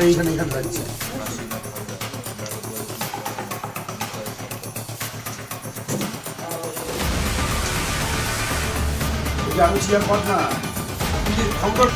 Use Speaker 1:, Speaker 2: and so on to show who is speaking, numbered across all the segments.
Speaker 1: এইখানে এখানে যাচ্ছে আমি চেয়ার পথ না আপনি যে খবর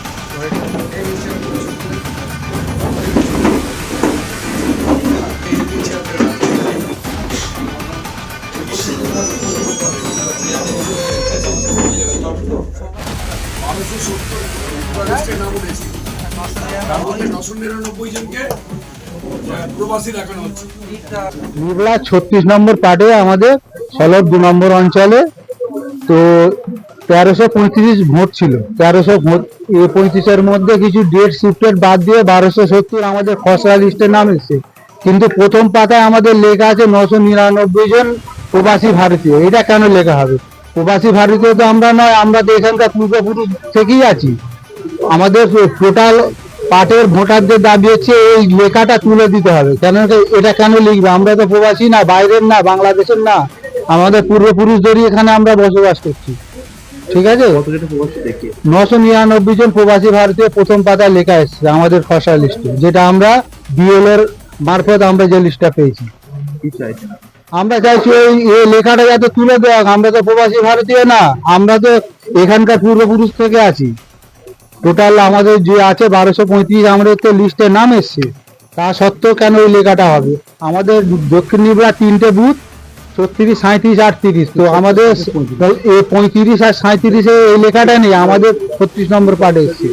Speaker 1: লিস্টে
Speaker 2: ছত্রিশ নম্বর পার্টে আমাদের সলভ দু নম্বর অঞ্চলে, তো তেরোশো পঁয়ত্রিশ ভোট ছিল। তেরোশো ভোট পঁয়ত্রিশের মধ্যে কিছু ডেট শিফটেড বাদ দিয়ে বারোশো সত্তর আমাদের খসড়া লিস্টের নাম এসেছে। কিন্তু প্রথম পাতায় আমাদের লেখা আছে নশো নিরানব্বই জন প্রবাসী ভারতীয়। এটা কেন লেখা হবে? প্রবাসী ভারতীয় তো আমরা নয় আমরা তো এখানকার পূর্বপুরুষ থেকেই আছি। আমাদের টোটাল পাটের ভোটারদের দাবি হচ্ছে এই লেখাটা তুলে দিতে হবে। কেন এটা কেন লিখবে? আমরা তো প্রবাসী না বাইরের না বাংলাদেশের না। আমাদের পূর্বপুরুষদেরই এখানে আমরা বসবাস করছি। ঠিক আছে? নশো নিরানব্বই জন প্রবাসী ভারতীয় প্রথম পাতায় লেখা এসছে আমাদের খসড়া লিস্টে যেটা আমরা বিএল এর মারফত আমরা যে লিস্টটা পেয়েছি। আমরা চাইছি এই লেখাটা যাতে তুলে দেওয়া আমরা তো প্রবাসী ভারতীয় না, আমরা তো এখানকার পূর্বপুরুষ থেকে আছি। টোটাল আমাদের যে আছে বারোশো পঁয়ত্রিশ আমাদের তো লিস্টে নাম এসছে। তা সত্ত্বেও কেন ওই লেখাটা হবে? আমাদের দক্ষিণ নিবরা তিনটে বুথ, ছত্রিশ সাঁত্রিশ আটত্রিশ। তো আমাদের এই পঁয়ত্রিশ আর সাঁত্রিশে এই লেখাটা নেই, আমাদের ছত্রিশ নম্বর পার্টে এসছে।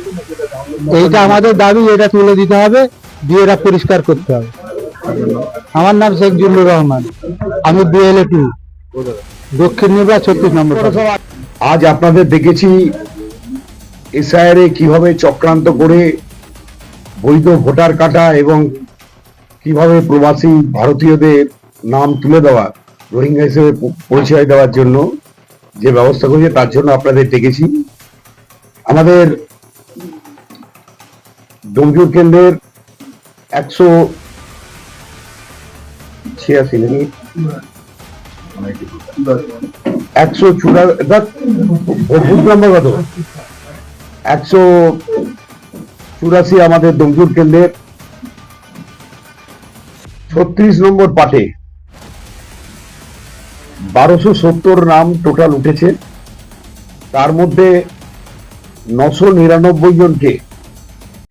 Speaker 2: এইটা আমাদের দাবি, এটা তুলে দিতে হবে, দিয়ে এটা পরিষ্কার করতে হবে। আমার নাম শেখ জিল্লুর রহমান। আমি দক্ষিণ নিবরা ছত্রিশ নম্বর
Speaker 1: আজ আপনাদের দেখেছি এসআইআরে কীভাবে চক্রান্ত করে বৈধ ভোটার কাটা এবং কীভাবে প্রবাসী ভারতীয়দের নাম তুলে দেওয়া, রোহিঙ্গা হিসেবে পরিচয় দেওয়ার জন্য যে ব্যবস্থা করেছে তার জন্য আপনাদের ডেকেছি। আমাদের ডোমজুর কেন্দ্রের একশো ছিয়াশি একশো চুরা বুথ কত? একশো চুরাশি আমাদের দমজুর কেন্দ্রের ছত্রিশ নম্বর পাটে বারোশো সত্তর নাম টোটাল উঠেছে। তার মধ্যে নশো নিরানব্বই জনকে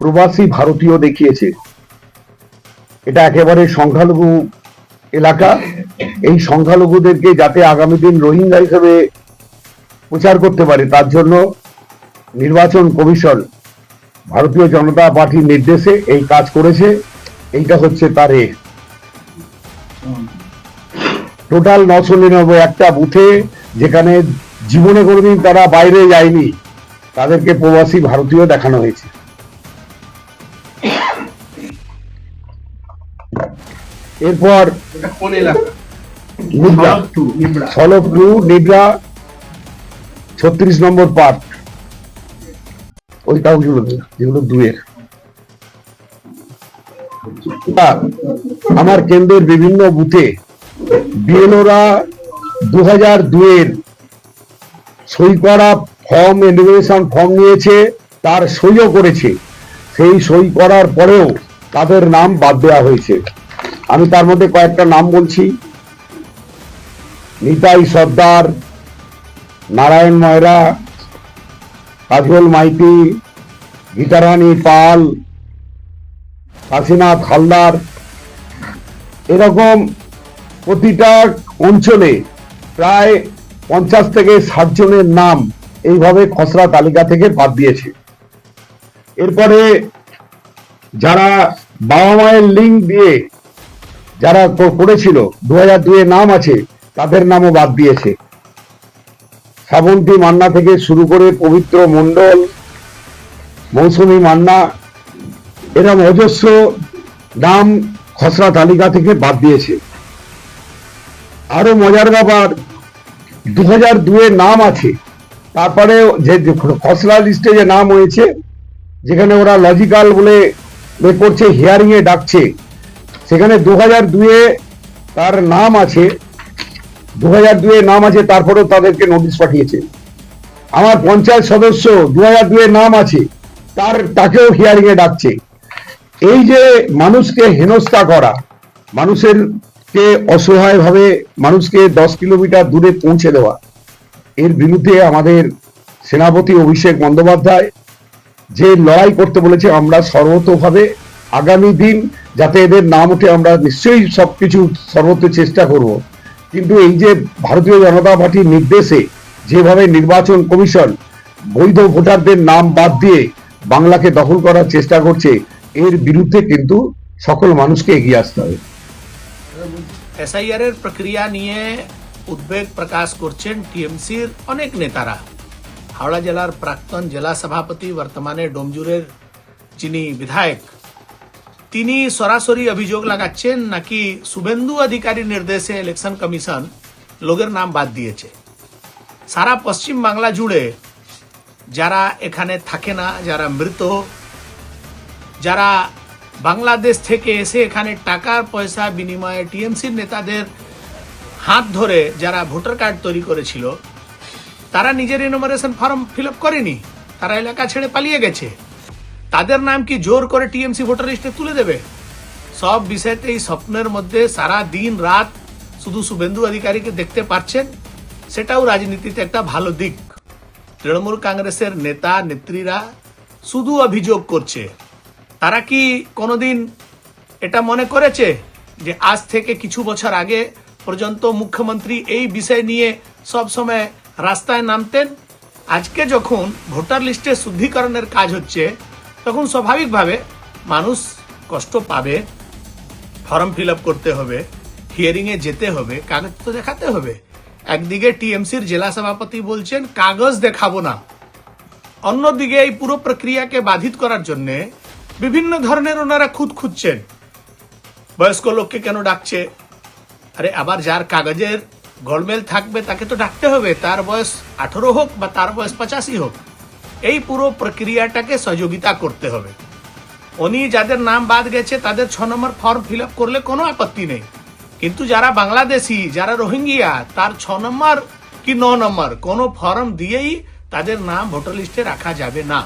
Speaker 1: প্রবাসী ভারতীয় দেখিয়েছে। এটা একেবারে সংখ্যালঘু এলাকা, এই সংখ্যালঘুদেরকে যাতে আগামী দিন রোহিঙ্গা হিসেবে প্রচার করতে পারে, তার জন্য নির্বাচন কমিশন ভারতীয় জনতা পার্টির নির্দেশে এই কাজ করেছে। এইটা হচ্ছে তার এ। টোটাল নশো নিরানব্বই একটা বুথে যেখানে জীবনে কোনোদিন তারা বাইরে যায়নি, তাদেরকে প্রবাসী ভারতীয় দেখানো হয়েছে। এরপর সলভ টু নিবরা ছত্রিশ নম্বর পার্ট। ওইটাও যেগুলো যেগুলো দুয়ের আমার কেন্দ্রের বিভিন্ন বুথে বিএলওরা দু হাজার দুয়ের সই করা ফর্ম এলিমিনেশন ফর্ম নিয়েছে তার সইও করেছে। সেই সই করার পরেও তাদের নাম বাদ দেওয়া হয়েছে। আমি তার মধ্যে কয়েকটা নাম বলছি। নিতাই সর্দার, নারায়ণ ময়রা, কাজল মাইতি, গীতারানী পাল, কাশীনাথ হালদার। এরকম প্রতিটা অঞ্চলে প্রায় পঞ্চাশ থেকে ষাট জনের নাম এইভাবে খসড়া তালিকা থেকে বাদ দিয়েছে। এরপরে যারা বাবা মায়ের লিঙ্ক দিয়ে যারা করেছিল দু হাজার দুয়ে নাম আছে, তাদের নামও বাদ দিয়েছে। শ্রাবন্তী মান্না থেকে শুরু করে পবিত্র মণ্ডল, মৌসুমী মান্না এরম অজস্র নাম খসড়া তালিকা থেকে বাদ দিয়েছে। আরও মজার ব্যাপার দু হাজার দুয়ে নাম আছে, তারপরে যে খসড়া লিস্টে যে নাম হয়েছে, যেখানে ওরা লজিক্যাল বলে করছে হিয়ারিং এ ডাকছে সেখানে দু হাজার দুয়ে তার নাম আছে, দু হাজার দুয়ে নাম আছে, তারপরেও তাদেরকে নোটিশ পাঠিয়েছে। আমার পঞ্চায়েত সদস্য দু হাজার দুয়ে নাম আছে, তার, তাকেও হিয়ারিং এ ডাকছে। এই যে মানুষকে হেনস্থা করা মানুষের কে অসহায় ভাবে মানুষকে দশ কিলোমিটার দূরে পৌঁছে দেওয়া, এর বিরুদ্ধে আমাদের সেনাপতি অভিষেক বন্দ্যোপাধ্যায় যে লড়াই করতে বলেছে, আমরা সর্বতভাবে আগামী দিন যাতে এদের নাম উঠে আমরা নিশ্চয়ই সবকিছু সর্বত্র চেষ্টা করব। কিন্তু এই যে ভারতীয় জনতা পার্টির নির্দেশে যেভাবে নির্বাচন কমিশন বৈধ ভোটারদের নাম বাদ দিয়ে বাংলাকে দখল করার চেষ্টা করছে, এর বিরুদ্ধে কিন্তু সকল মানুষকে এগিয়ে আসতে হবে।
Speaker 3: এসআইআর এর প্রক্রিয়া নিয়ে উদ্বেগ প্রকাশ করছেন টিএমসির অনেক নেতারা। হাওড়া জেলার প্রাক্তন জেলা সভাপতি, বর্তমানে ডোমজুরের যিনি বিধায়ক তিনি সরাসরি অভিযোগ লাগাচ্ছেন নাকি শুভেন্দু অধিকারীর নির্দেশে ইলেকশন কমিশন লোকের নাম বাদ দিয়েছে। সারা পশ্চিম বাংলা জুড়ে যারা এখানে থাকে না, যারা মৃত, যারা বাংলাদেশ থেকে এসে এখানে টাকার পয়সা বিনিময়ে টিএমসির নেতাদের হাত ধরে যারা ভোটার কার্ড তৈরি করেছিল, তারা নিজের ইনোমারেশন ফর্ম ফিল করেনি। তারা এলাকা ছেড়ে পালিয়ে গেছে। তাদের নাম কি জোর করে টিএমসি ভোটার লিস্টে তুলে দেবে? সব বিষয়তে এই স্বপ্নের মধ্যে সারা দিন রাত শুধু শুভেন্দু অধিকারীকে দেখতে পাচ্ছেন, সেটাও রাজনীতিতে একটা ভালো দিক। তৃণমূল কংগ্রেসের নেতা, নেত্রীরা শুধু অভিযোগ করছে। তারা কি কোনোদিন এটা মনে করেছে যে আজ থেকে কিছু বছর আগে পর্যন্ত মুখ্যমন্ত্রী এই বিষয় নিয়ে সব সময় রাস্তায় নামতেন? আজকে যখন ভোটার লিস্টে শুদ্ধিকরণের কাজ হচ্ছে তখন স্বাভাবিকভাবে মানুষ কষ্ট পাবে, ফর্ম ফিল করতে হবে হিয়ারিংয়ে যেতে হবে, কাগজ তো দেখাতে হবে। একদিকে টিএমসির জেলা সভাপতি বলছেন, কাগজ দেখাবো না। অন্যদিকে এই পুরো প্রক্রিয়াকে বাধিত করার জন্যে বিভিন্ন ধরনের ওনারা খুঁত খুঁজছেন। বয়স্ক লোককে কেন ডাকছে? আরে, আবার যার কাগজের গড়মেল থাকবে তাকে তো ডাকতে হবে, তার বয়স আঠারো হোক বা তার বয়স পঁচাশি হোক। এই পুরো প্রক্রিয়াটাকে সহযোগিতা করতে হবে। উনি যাদের নাম বাদ গেছে, তাদের ছ নম্বর ফর্ম ফিল করলে কোনো আপত্তি নেই। কিন্তু যারা বাংলাদেশি, যারা রোহিঙ্গিয়া, তার ছ নম্বর কি ন নম্বর কোনো ফর্ম দিয়েই তাদের নাম ভোটার লিস্টে রাখা যাবে না।